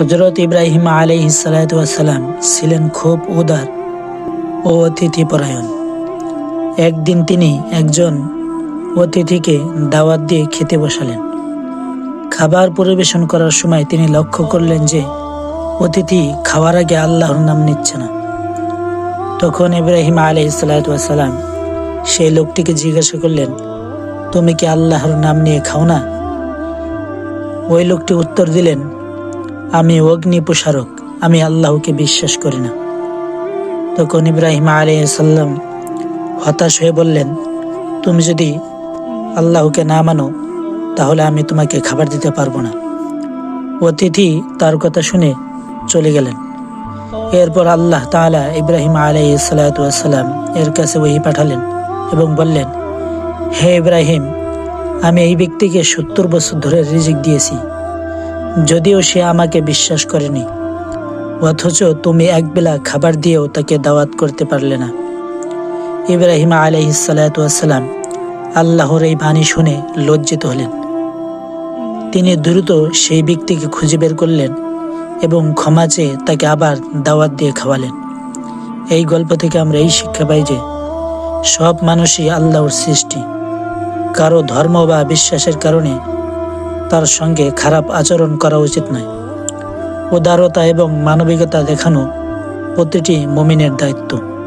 হজরত ইব্রাহিম আলাই সালাম ছিলেন খুব উদার ও অতিথিপরায়ণ। একদিন তিনি একজন অতিথিকে দাওয়াত দিয়ে খেতে বসালেন। খাবার পরিবেশন করার সময় তিনি লক্ষ্য করলেন যে অতিথি খাওয়ার আগে আল্লাহর নাম নিচ্ছে না। তখন ইব্রাহিম আলাই সালাম সেই লোকটিকে জিজ্ঞাসা করলেন, তুমি কি আল্লাহর নাম নিয়ে খাও না? ওই লোকটি উত্তর দিলেন আমি অগ্নি প্রসারক আমি আল্লাহকে বিশ্বাস করি না। তখন ইব্রাহিম আলাইসাল্লাম হতাশ হয়ে বললেন, তুমি যদি আল্লাহকে না মানো, তাহলে আমি তোমাকে খাবার দিতে পারব না। অতিথি তার কথা শুনে চলে গেলেন। এরপর আল্লাহ তাআলা ইব্রাহিম আলাই এর কাছে ওহি পাঠালেন এবং বললেন, হে ইব্রাহিম, আমি এই ব্যক্তিকে সত্তর বছর ধরে রিজিক দিয়েছি। যদিও সে আমাকে বিশ্বাস করেনি, অথচ তুমি একবেলা খাবার দিয়েও তাকে দাওয়াত করতে পারলে না। ইব্রাহিম আলাইসালাম আল্লাহর এই বাণী শুনে লজ্জিত হলেন। তিনি দ্রুত সেই ব্যক্তিকে খুঁজে বের করলেন এবং ক্ষমা চেয়ে তাকে আবার দাওয়াত দিয়ে খাওয়ালেন। এই গল্প থেকে আমরা এই শিক্ষা পাই যে, সব মানুষই আল্লাহর সৃষ্টি। কারও ধর্ম বা বিশ্বাসের কারণে তার সঙ্গে খারাপ আচরণ করা উচিত নয়। উদারতা এবং মানবিকতা দেখানো প্রতিটি মমিনের দায়িত্ব।